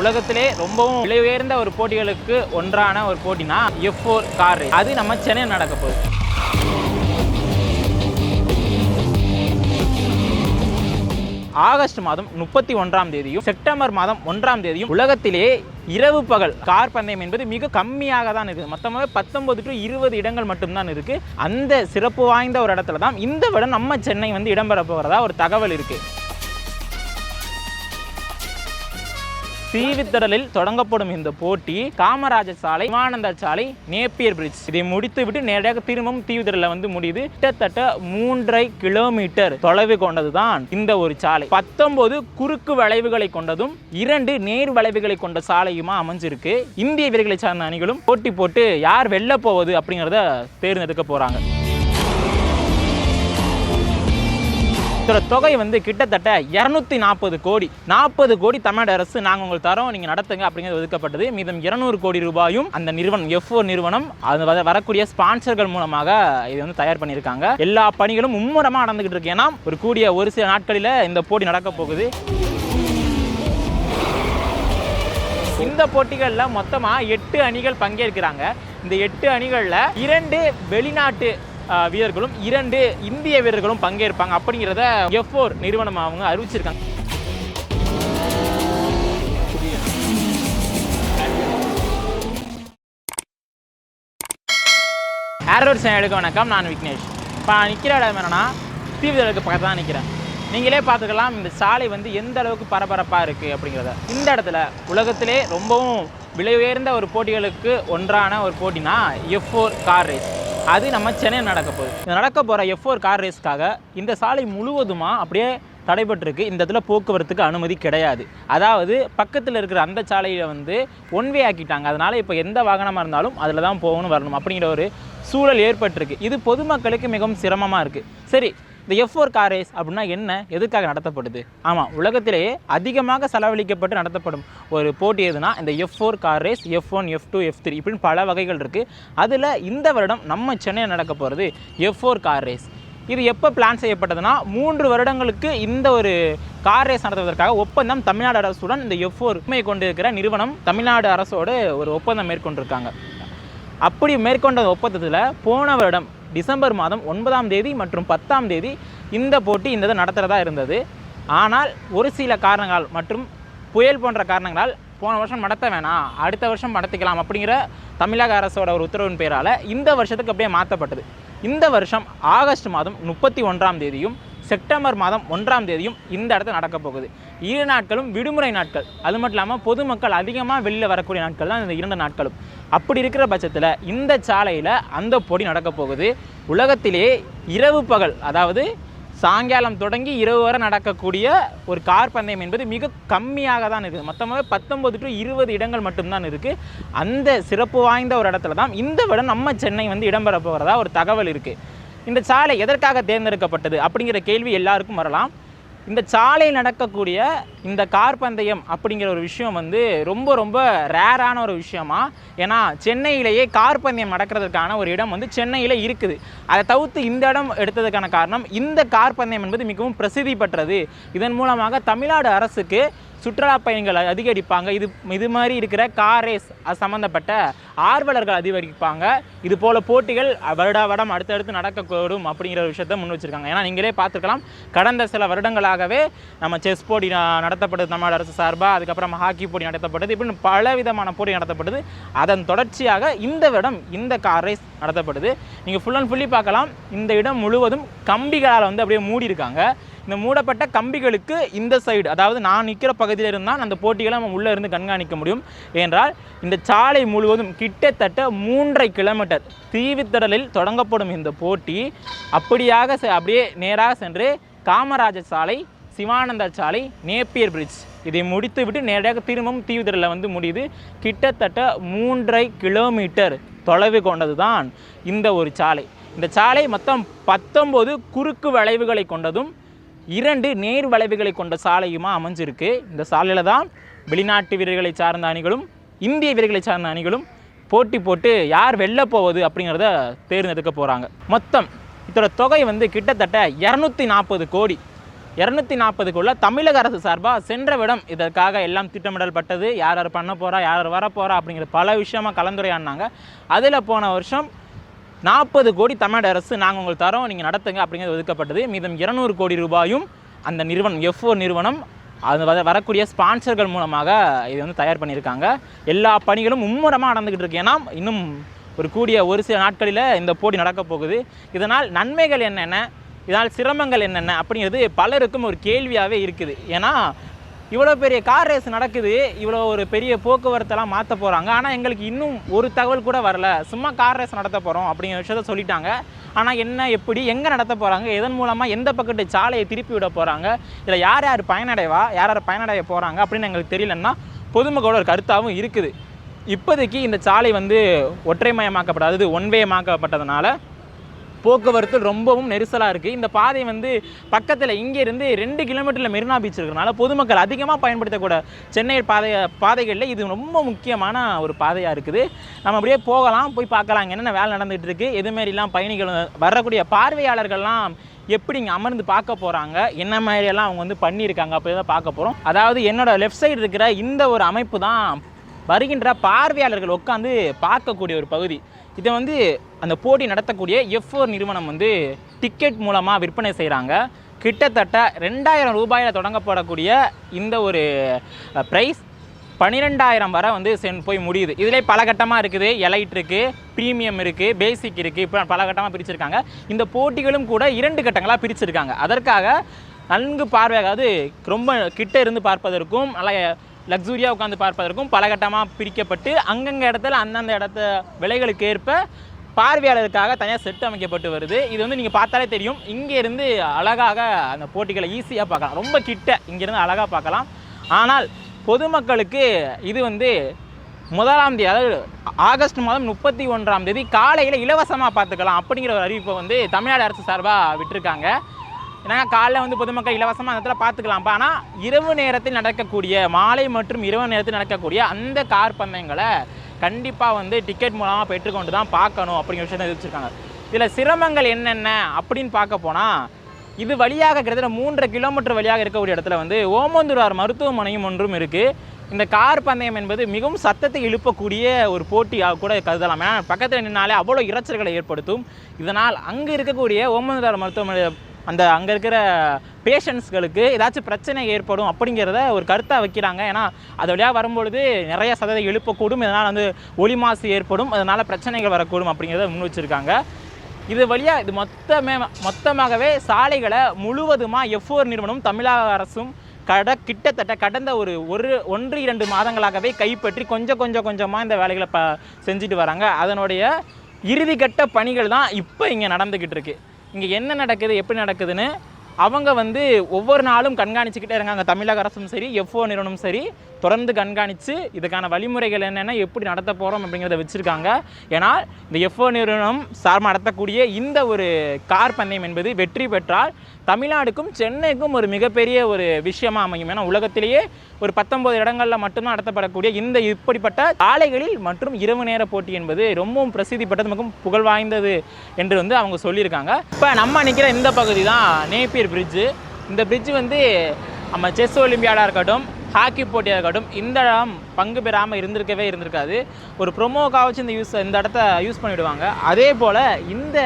உலகத்திலே ரொம்பவும் விலை உயர்ந்த ஒரு போட்டிகளுக்கு ஒன்றான ஒரு போட்டினா எஃப் ஃபோர் கார் அது நம்ம சென்னையில் நடக்க போகுது. ஆகஸ்ட் மாதம் முப்பத்தி ஒன்றாம் தேதியும் செப்டம்பர் மாதம் ஒன்றாம் தேதியும் உலகத்திலே இரவு பகல் கார் பந்தயம் என்பது மிக கம்மியாக தான் இருக்குது. மொத்தமாக பத்தொன்பது டு இருபது இடங்கள் மட்டும்தான் இருக்குது. அந்த சிறப்பு வாய்ந்த ஒரு இடத்துல தான் இந்த விட நம்ம சென்னை வந்து இடம்பெற போகிறதா ஒரு தகவல் இருக்குது சீவித்தடலில் தொடங்கப்படும் இந்த போட்டி காமராஜர் சாலை விமானந்த சாலை நேப்பியர் பிரிட்ஜ் இதை முடித்து விட்டு நேரடியாக திரும்பவும் தீவித்திடலில் வந்து முடியுது. கிட்டத்தட்ட மூன்றரை கிலோமீட்டர் தொலைவு கொண்டதுதான் இந்த ஒரு சாலை. பத்தொன்பது குறுக்கு வளைவுகளை கொண்டதும் இரண்டு நேர் வளைவுகளை கொண்ட சாலையுமா அமைஞ்சிருக்கு. இந்திய வீரர்களை சார்ந்த அணிகளும் போட்டி போட்டு யார் வெல்ல போவது அப்படிங்கிறத தேர்ந்தெடுக்க போறாங்க. இதோட தொகை வந்து கிட்டத்தட்ட இரநூத்தி நாற்பது கோடி. நாற்பது கோடி தமிழ்நாடு அரசு நாங்கள் உங்களுக்கு தரோம் நீங்கள் நடத்துங்க அப்படிங்கிறது ஒதுக்கப்பட்டது. மீதம் இருநூறு கோடி ரூபாயும் அந்த நிறுவனம் எஃப்ஓ நிறுவனம் அது வர- வரக்கூடிய ஸ்பான்சர்கள் மூலமாக இது வந்து தயார் பண்ணியிருக்காங்க. எல்லா பணிகளும் மும்முரமாக நடந்துகிட்டு இருக்கு. ஏன்னா ஒரு கூடிய ஒரு சில நாட்களில் இந்த போட்டி நடக்க போகுது. இந்த போட்டிகளில் மொத்தமாக எட்டு அணிகள் பங்கேற்கிறாங்க. இந்த எட்டு அணிகளில் இரண்டு வெளிநாட்டு வீரர்களும் இரண்டு இந்திய வீரர்களும் பங்கேற்பாங்க அப்படிங்கிறத எஃப் நிறுவனம் அவங்க அறிவிச்சிருக்காங்க. ஏரோட் சேனலுக்கு வணக்கம் நான் விக்னேஷ். இப்போ நான் நிற்கிற இடம் என்னென்னா தீவுதலுக்கு பக்கத்தில் தான் நிற்கிறேன் நீங்களே பார்த்துக்கலாம் இந்த சாலை வந்து எந்த அளவுக்கு பரபரப்பாக இருக்குது அப்படிங்கிறத. இந்த இடத்துல உலகத்திலே ரொம்பவும் விலை உயர்ந்த ஒரு போட்டிகளுக்கு ஒன்றான ஒரு போட்டினா எஃப் ஃபோர் கார் ரேஸ் அது நம்ம சென்னையில் நடக்க போகுது. நடக்க போகிற எஃப் ஃபோர் கார் ரேஸ்க்காக இந்த சாலை முழுவதுமாக அப்படியே தடைபட்டிருக்கு. இந்த இடத்துல போக்குவரத்துக்கு அனுமதி கிடையாது. அதாவது பக்கத்தில் இருக்கிற அந்த சாலையில் வந்து ஒன் வே ஆக்கிட்டாங்க. அதனால் இப்போ எந்த வாகனமாக இருந்தாலும் அதில் தான் போகணும் வரணும் அப்படிங்கிற ஒரு சூழல் ஏற்பட்டிருக்கு. இது பொதுமக்களுக்கு மிகவும் சிரமமாக இருக்குது சரி இந்த எஃப் ஃபோர் கார் ரேஸ் அப்படின்னா என்ன? எதுக்காக நடத்தப்படுது? ஆமாம் உலகத்திலேயே அதிகமாக செலவழிக்கப்பட்டு நடத்தப்படும் ஒரு போட்டி எதுனா இந்த F four car race F one F two F three இப்படின்னு பல வகைகள் இருக்குது அதில் இந்த வருடம் நம்ம சென்னையில் நடக்க போகிறது எஃப் ஃபோர் கார் ரேஸ் இது எப்போ பிளான் செய்யப்பட்டதுன்னா மூன்று வருடங்களுக்கு இந்த ஒரு கார் ரேஸ் நடத்துவதற்காக ஒப்பந்தம் தமிழ்நாடு அரசுடன் இந்த எஃப் ஃபோர் உண்மையை கொண்டிருக்கிற நிறுவனம் தமிழ்நாடு அரசோடு ஒரு ஒப்பந்தம் மேற்கொண்டிருக்காங்க. அப்படி மேற்கொண்ட ஒப்பந்தத்தில் போன வருடம் டிசம்பர் மாதம் ஒன்பதாம் தேதி மற்றும் பத்தாம் தேதி இந்த போட்டி இந்த இதை நடத்துகிறதா இருந்தது. ஆனால் ஒரு சில காரணங்கள் மற்றும் புயல் போன்ற காரணங்களால் போன வருஷம் நடத்த வேணாம் அடுத்த வருஷம் நடத்திக்கலாம் அப்படிங்கிற தமிழக அரசோட ஒரு உத்தரவின் பேரால் இந்த வருஷத்துக்கு அப்படியே மாற்றப்பட்டது. இந்த வருஷம் ஆகஸ்ட் மாதம் முப்பத்தி ஒன்றாம் தேதியும் செப்டம்பர் மாதம் ஒன்றாம் தேதியும் இந்த இடத்துல நடக்க போகுது. இரு நாட்களும் விடுமுறை நாட்கள். அது மட்டும் இல்லாமல் பொதுமக்கள் அதிகமாக வெளியில் வரக்கூடிய நாட்கள் தான் இந்த இரண்டு நாட்களும். அப்படி இருக்கிற பட்சத்தில் இந்த சாலையில் அந்த பொடி நடக்க போகுது. உலகத்திலே இரவு பகல் அதாவது சாயங்காலம் தொடங்கி இரவு வரை நடக்கக்கூடிய ஒரு கார் பந்தயம் என்பது மிக கம்மியாக தான் இருக்குது. மொத்தமாக பத்தொம்பது டு இருபது இடங்கள் மட்டும்தான் இருக்குது அந்த சிறப்பு வாய்ந்த ஒரு இடத்துல தான் இந்த விட நம்ம சென்னை வந்து இடம்பெற போகிறதா ஒரு தகவல் இருக்குது இந்த சாலை எதற்காக தேர்ந்தெடுக்கப்பட்டது அப்படிங்கிற கேள்வி எல்லாருக்கும் வரலாம். இந்த சாலையில் நடக்கக்கூடிய இந்த கார் பந்தயம் அப்படிங்கிற ஒரு விஷயம் வந்து ரொம்ப ரொம்ப ரேரான ஒரு விஷயமா? ஏன்னா சென்னையிலேயே கார் பந்தயம் நடக்கிறதுக்கான ஒரு இடம் வந்து சென்னையில் இருக்குது. அதை தவிர்த்து இந்த இடம் எடுத்ததுக்கான காரணம் இந்த கார் பந்தயம் என்பது மிகவும் பிரசித்தி பெற்றது. இதன் மூலமாக தமிழ்நாடு அரசுக்கு சுற்றுலா பயணிகள் அதிகரிப்பாங்க. இது இது மாதிரி இருக்கிற கார் ரேஸ் அது சம்மந்தப்பட்ட ஆர்வலர்கள் அதிகரிப்பாங்க. இது போல போட்டிகள் வருடா வருடம் அடுத்தடுத்து நடக்கக்கூடும் அப்படிங்கிற ஒரு விஷயத்தை முன் வச்சுருக்காங்க. ஏன்னா நீங்களே பார்த்துக்கலாம் கடந்த சில வருடங்களாகவே நம்ம செஸ் போட்டி நடத்தப்படுது தமிழ்நாடு அரசு சார்பாக அதுக்கப்புறம் ஹாக்கி போட்டி நடத்தப்பட்டது இப்படின்னு பல விதமான போட்டி நடத்தப்படுது. அதன் தொடர்ச்சியாக இந்த வருடம் இந்த கார் ரேஸ் நடத்தப்படுது. நீங்கள் ஃபுல் அண்ட் ஃபுல்லி பார்க்கலாம். இந்த இடம் முழுவதும் கம்பிகளால் வந்து அப்படியே மூடி இருக்காங்க இந்த மூடப்பட்ட கம்பிகளுக்கு இந்த சைடு அதாவது நான் நிற்கிற பகுதியில் இருந்தால் அந்த போட்டிகளை நம்ம உள்ளே இருந்து கண்காணிக்க முடியும். என்றால் இந்த சாலை முழுவதும் கிட்டத்தட்ட மூன்றரை கிலோமீட்டர் தீவித்திடலில் தொடங்கப்படும் இந்த போட்டி. அப்படியாக செ- அப்படியே நேராக சென்று காமராஜர் சாலை சிவானந்தா சாலை நேப்பியர் பிரிட்ஜ் இதை முடித்து விட்டு நேரடியாக திரும்பவும் தீவித்திடலில் வந்து முடியுது. கிட்டத்தட்ட மூன்றரை கிலோமீட்டர் தொலைவு கொண்டது தான் இந்த ஒரு சாலை. இந்த சாலை மொத்தம் பத்தொம்போது குறுக்கு வளைவுகளை கொண்டதும் இரண்டு நேர் வளைவுகளை கொண்ட சாலையுமா அமைஞ்சிருக்கு. இந்த சாலையில் தான் வெளிநாட்டு வீரர்களை சார்ந்த அணிகளும் இந்திய வீரர்களை சார்ந்த அணிகளும் போட்டி போட்டு யார் வெல்ல போவது அப்படிங்கிறத தேர்ந்தெடுக்க போகிறாங்க மொத்தம் இதோட தொகை வந்து கிட்டத்தட்ட இரநூத்தி நாற்பது கோடி. இரநூத்தி நாற்பதுக்குள்ள தமிழக அரசு சார்பாக சென்ற விடம் இதற்காக எல்லாம் திட்டமிடல் பட்டது யார் யார் பண்ண போகிறா யார் யார் வர போகிறா அப்படிங்கிற பல விஷயமா கலந்துரையாடினாங்க. அதில் போன வருஷம் நாற்பது கோடி தமிழ்நாடு அரசு நாங்கள் உங்களுக்கு தரோம் நீங்கள் நடத்துங்க அப்படிங்கிறது ஒதுக்கப்பட்டது. மீதம் இருநூறு கோடி ரூபாயும் அந்த நிறுவனம் எஃப்ஓ நிறுவனம் அது வர- வரக்கூடிய ஸ்பான்சர்கள் மூலமாக இது வந்து தயார் பண்ணியிருக்காங்க. எல்லா பணிகளும் மும்முரமாக நடந்துக்கிட்டு இருக்கு. ஏன்னா இன்னும் ஒரு கூடிய ஒரு சில நாட்களில் இந்த போட்டி நடக்கப் போகுது. இதனால் நன்மைகள் என்னென்ன? இதனால் சிரமங்கள் என்னென்ன? அப்படிங்கிறது பலருக்கும் ஒரு கேள்வியாகவே இருக்குது. ஏன்னா இவ்வளோ பெரிய கார் ரேஸ் நடக்குது இவ்வளோ ஒரு பெரிய போக்குவரத்தெல்லாம் மாற்ற போகிறாங்க ஆனால் எங்களுக்கு இன்னும் ஒரு தகவல் கூட வரல. சும்மா கார் ரேஸ் நடத்த போகிறோம் அப்படிங்கிற விஷயத்த சொல்லிட்டாங்க. ஆனால் என்ன எப்படி எங்கே நடத்த போகிறாங்க எதன் மூலமாக எந்த பக்கத்து சாலையை திருப்பி விட போகிறாங்க இதில் யார் யார் பயனடைவா யார் யார் பயனடைய போகிறாங்க அப்படின்னு எங்களுக்கு தெரியலன்னா பொதுமக்களோட ஒரு கருத்தாகவும் இருக்குது. இப்போதைக்கு இந்த சாலை வந்து ஒற்றைமயமாக்கப்படாது ஒன்வேயமாக்கப்பட்டதுனால போக்குவரத்து ரொம்பவும் நெரிசலாக இருக்குது இந்த பாதை வந்து பக்கத்தில் இங்கேருந்து ரெண்டு கிலோமீட்டரில் மெரினா பீச் இருக்கிறனால பொதுமக்கள் அதிகமாக பயன்படுத்தக்கூட சென்னை பாதை பாதைகளில் இது ரொம்ப முக்கியமான ஒரு பாதையாக இருக்குது. நம்ம அப்படியே போகலாம் போய் பார்க்கலாம் என்னென்ன வேலை நடந்துகிட்டு இருக்குது எதுமாரிலாம் பயணிகள் வரக்கூடிய பார்வையாளர்கள்லாம் எப்படி இங்கே அமர்ந்து பார்க்க போகிறாங்க என்ன மாதிரியெல்லாம் அவங்க வந்து பண்ணியிருக்காங்க அப்படி தான் பார்க்க போகிறோம் அதாவது என்னோடய லெஃப்ட் சைடு இருக்கிற இந்த ஒரு அமைப்பு தான் வருகின்ற பார்வையாளர்கள் உட்காந்து பார்க்கக்கூடிய ஒரு பகுதி. இதை வந்து அந்த போட்டி நடத்தக்கூடிய எஃப்ஓ நிறுவனம் வந்து டிக்கெட் மூலமாக விற்பனை செய்கிறாங்க கிட்டத்தட்ட ரெண்டாயிரம் ரூபாயில் தொடங்கப்படக்கூடிய இந்த ஒரு ப்ரைஸ் பன்னிரெண்டாயிரம் வரை வந்து சென் போய் முடியுது. இதிலே பல கட்டமாக இருக்குது. எலைட் இருக்குது ப்ரீமியம் இருக்குது பேசிக் இருக்குது இப்போ பல கட்டமாக பிரிச்சிருக்காங்க. இந்த போட்டிகளும் கூட இரண்டு கட்டங்களாக பிரிச்சிருக்காங்க. அதற்காக நன்கு பார்வையாவது ரொம்ப கிட்ட இருந்து பார்ப்பதற்கும் நல்லா லக்ஸூரியாக உட்காந்து பார்ப்பதற்கும் பல கட்டமாக பிரிக்கப்பட்டு அங்கங்கே இடத்துல அந்தந்த இடத்த விலைகளுக்கு ஏற்ப பார்வையாளருக்காக தனியாக செட் அமைக்கப்பட்டு வருது. இது வந்து நீங்கள் பார்த்தாலே தெரியும். இங்கேருந்து அழகாக அந்த போட்டிகளை ஈஸியாக பார்க்கலாம். ரொம்ப கிட்ட இங்கேருந்து அழகாக பார்க்கலாம். ஆனால் பொதுமக்களுக்கு இது வந்து முதலாம் தேதி அதாவது ஆகஸ்ட் மாதம் முப்பத்தி ஒன்றாம் தேதி காலையில் இலவசமாக பார்த்துக்கலாம் அப்படிங்கிற ஒரு அறிவிப்பை வந்து தமிழ்நாடு அரசு சார்பாக விட்டுருக்காங்க. ஏன்னா காலைல வந்து பொதுமக்கள் இலவசமாக அந்த இடத்துல பார்த்துக்கலாம்ப்பா ஆனால் இரவு நேரத்தில் நடக்கக்கூடிய மாலை மற்றும் இரவு நேரத்தில் நடக்கக்கூடிய அந்த கார் பந்தயங்களை கண்டிப்பாக வந்து டிக்கெட் மூலமாக பெற்றுக்கொண்டு தான் பார்க்கணும் அப்படிங்கிற விஷயத்தை வச்சுருக்காங்க இதில் சிரமங்கள் என்னென்ன அப்படின்னு பார்க்க போனால் இது வழியாக கிட்டத்தட்ட மூன்றரை கிலோமீட்டர் வழியாக இருக்கக்கூடிய இடத்துல வந்து ஓமந்தூரார் மருத்துவமனையும் ஒன்றும் இருக்குது இந்த கார் பந்தயம் என்பது மிகவும் சத்தத்தை எழுப்பக்கூடிய ஒரு போட்டியாக கூட கருதலாம். ஏன்னா பக்கத்தில் நின்னாலே அவ்வளோ இறைச்சல்களை ஏற்படுத்தும். இதனால் அங்கே இருக்கக்கூடிய ஓமந்தூரார் மருத்துவமனை அந்த அங்கே இருக்கிற பேஷண்ட்ஸ்களுக்கு ஏதாச்சும் பிரச்சனை ஏற்படும் அப்படிங்கிறத ஒரு கருத்தாக வைக்கிறாங்க. ஏன்னா அது வழியாக வரும்பொழுது நிறைய சதவீதம் எழுப்பக்கூடும் இதனால் வந்து ஒளி மாசு ஏற்படும். அதனால் பிரச்சனைகள் வரக்கூடும் அப்படிங்கிறத முன் வச்சுருக்காங்க. இது வழியாக இது மொத்தமே மொத்தமாகவே சாலைகளை முழுவதுமாக எஃப்ஓர் நிறுவனம் தமிழக அரசும் கட கிட்டத்தட்ட கடந்த ஒரு ஒரு ஒன்று இரண்டு மாதங்களாகவே கைப்பற்றி கொஞ்சம் கொஞ்சம் கொஞ்சமாக இந்த வேலைகளை ப செஞ்சுட்டு வராங்க. அதனுடைய இறுதிக்கட்ட பணிகள் தான் இப்போ இங்கே நடந்துக்கிட்டு இருக்குது இங்கே என்ன நடக்குது எப்படி நடக்குதுன்னு அவங்க வந்து ஒவ்வொரு நாளும் கண்காணிச்சுக்கிட்டே இருக்காங்க. தமிழக அரசும் சரி எஃப்ஓ நிறுவனமும் சரி தொடர்ந்து கண்காணித்து இதுக்கான வழிமுறைகள் என்னென்ன எப்படி நடத்த போகிறோம் அப்படிங்கிறத வச்சுருக்காங்க. ஏன்னா இந்த எஃப்ஓ நிறுவனம் சார்பாக நடத்தக்கூடிய இந்த ஒரு கார் பந்தயம் என்பது வெற்றி பெற்றால் தமிழ்நாடுக்கும் சென்னைக்கும் ஒரு மிகப்பெரிய ஒரு விஷயமாக அமையும். ஏன்னா உலகத்திலேயே ஒரு பத்தொன்பது இடங்களில் மட்டும்தான் நடத்தப்படக்கூடிய இந்த இப்படிப்பட்ட காலைகளில் மற்றும் இரவு நேர போட்டி என்பது ரொம்பவும் பிரசித்தி பெற்றது மிகவும் புகழ் வாய்ந்தது என்று வந்து அவங்க சொல்லியிருக்காங்க. இப்போ நம்ம நிற்கிற இந்த பகுதி தான் நேப்பியர் பிரிட்ஜு இந்த பிரிட்ஜ் வந்து நம்ம செஸ் ஒலிம்பியாடாக இருக்கட்டும் ஹாக்கி போட்டியாக இருக்கட்டும் இந்த இடம் பங்கு பெறாமல் இருந்திருக்கவே இருந்திருக்காது. ஒரு ப்ரொமோக்காவச்சு இந்த யூஸ் இந்த இடத்த யூஸ் பண்ணிவிடுவாங்க அதே போல் இந்த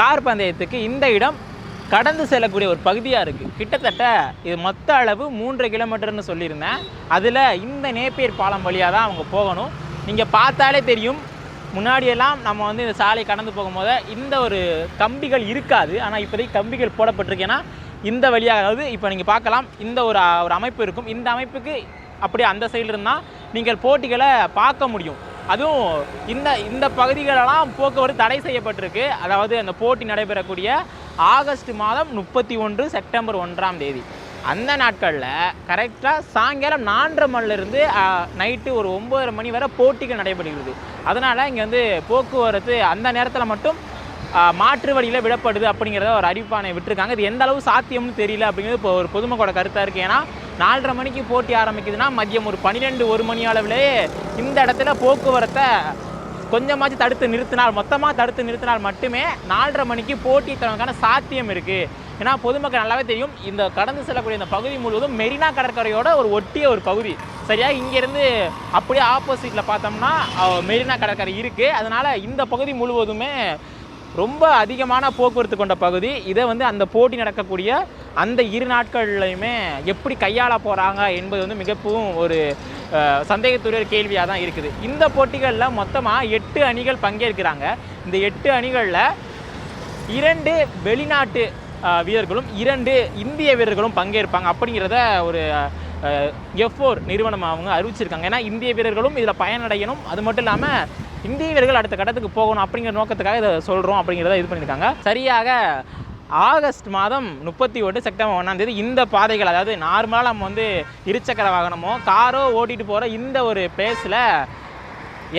கார் பந்தயத்துக்கு இந்த இடம் கடந்து செல்லக்கூடிய ஒரு பகுதியாக இருக்குது கிட்டத்தட்ட இது மொத்த அளவு மூன்று கிலோமீட்டர்னு சொல்லியிருந்தேன். அதில் இந்த நேப்பியர் பாலம் வழியாக தான் அவங்க போகணும். நீங்கள் பார்த்தாலே தெரியும் முன்னாடியெல்லாம் நம்ம வந்து இந்த சாலை கடந்து போகும்போது இந்த ஒரு கம்பிகள் இருக்காது. ஆனால் இப்போதைக்கு கம்பிகள் போடப்பட்டிருக்கு. ஏன்னா இந்த வழியாக அதாவது இப்போ நீங்கள் பார்க்கலாம் இந்த ஒரு ஒரு அமைப்பு இருக்கும். இந்த அமைப்புக்கு அப்படியே அந்த சைடில் இருந்தால் நீங்கள் போட்டிகளை பார்க்க முடியும். அதுவும் இந்த இந்த பகுதிகளெல்லாம் போக்குவரத்து தடை செய்யப்பட்டிருக்கு. அதாவது அந்த போட்டி நடைபெறக்கூடிய ஆகஸ்ட் மாதம் முப்பத்தி ஒன்று செப்டம்பர் ஒன்றாம் தேதி. அந்த நாட்களில் கரெக்டாக சாயங்காலம் நான்கரை மணிலேருந்து நைட்டு ஒரு ஒம்பதரை மணி வரை போட்டிகள் நடைபெறுகிறது. அதனால் இங்கே வந்து போக்குவரத்து அந்த நேரத்தில் மட்டும் மாற்று வழியில் விடப்படுது அப்படிங்கிறத ஒரு அறிவிப்பானை விட்டுருக்காங்க. இது எந்த அளவு சாத்தியம்னு தெரியல அப்படிங்கிறது இப்போ ஒரு பொதுமக்களோட கருத்தாக இருக்குது ஏன்னா நாலரை மணிக்கு போட்டி ஆரம்பிக்குதுன்னா மதியம் ஒரு பன்னிரெண்டு ஒரு மணி அளவிலேயே இந்த இடத்துல போக்குவரத்தை கொஞ்சமாச்சும் தடுத்து நிறுத்தினால் மொத்தமாக தடுத்து நிறுத்தினால் மட்டுமே நாலரை மணிக்கு போட்டி தரவுக்கான சாத்தியம் இருக்குது ஏன்னா பொதுமக்கள் நல்லாவே தெரியும் இந்த கடந்து செல்லக்கூடிய இந்த பகுதி முழுவதும் மெரினா கடற்கரையோட ஒரு ஒட்டிய ஒரு பகுதி. சரியா இங்கேருந்து அப்படியே ஆப்போசிட்டில் பார்த்தோம்னா மெரினா கடற்கரை இருக்குது அதனால் இந்த பகுதி முழுவதுமே ரொம்ப அதிகமான போக்குவரத்து கொண்ட பகுதி. இதை வந்து அந்த போட்டி நடக்கக்கூடிய அந்த இரு நாட்கள்லையுமே எப்படி கையாள போகிறாங்க என்பது வந்து மிகவும் ஒரு சந்தேகத்துடைய கேள்வியாக தான் இருக்குது. இந்த போட்டிகளில் மொத்தமாக எட்டு அணிகள் பங்கேற்கிறாங்க. இந்த எட்டு அணிகளில் இரண்டு வெளிநாட்டு வீரர்களும் இரண்டு இந்திய வீரர்களும் பங்கேற்பாங்க. அப்படிங்கிறத ஒரு எஃப்ஓர் நிறுவனம் அவங்க அறிவிச்சிருக்காங்க. ஏன்னா இந்திய வீரர்களும் இதில் பயனடையணும். அது மட்டும் இல்லாமல் இந்திய வீரர்கள் அடுத்த கட்டத்துக்கு போகணும் அப்படிங்கிற நோக்கத்துக்காக இதை சொல்கிறோம் அப்படிங்கிறத இது பண்ணியிருக்காங்க. சரியாக ஆகஸ்ட் மாதம் முப்பத்தி ஒன்று செப்டம்பர் ஒன்றாந்தேதி இந்த பாதைகள் அதாவது நார்மலாக நம்ம வந்து இருசக்கர வாகனமோ காரோ ஓட்டிகிட்டு போகிற இந்த ஒரு பிளேஸில்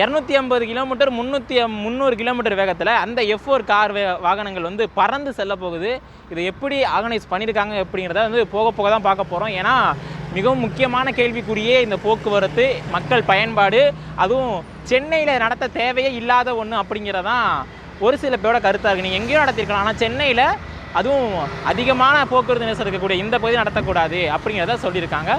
இரநூத்தி ஐம்பது கிலோமீட்டர் முந்நூற்றி முந்நூறு கிலோமீட்டர் வேகத்தில் அந்த எஃப் ஒரு கார் வே வாகனங்கள் வந்து பறந்து செல்ல போகுது. இதை எப்படி ஆர்கனைஸ் பண்ணியிருக்காங்க அப்படிங்கிறத வந்து போக போக தான் பார்க்க போகிறோம் ஏன்னா மிகவும் முக்கியமான கேள்விக்குரியே இந்த போக்குவரத்து மக்கள் பயன்பாடு அதுவும் சென்னையில் நடத்த தேவையே இல்லாத ஒன்று அப்படிங்கிறதான் ஒரு சில பேரோட கருத்தாக இருக்குது நீங்கள் எங்கேயும் நடத்திருக்கலாம். ஆனால் சென்னையில் அதுவும் அதிகமான போக்குவரத்து நெரிசல் இருக்கக்கூடிய இந்த பகுதி நடத்தக்கூடாது அப்படிங்கிறத சொல்லியிருக்காங்க.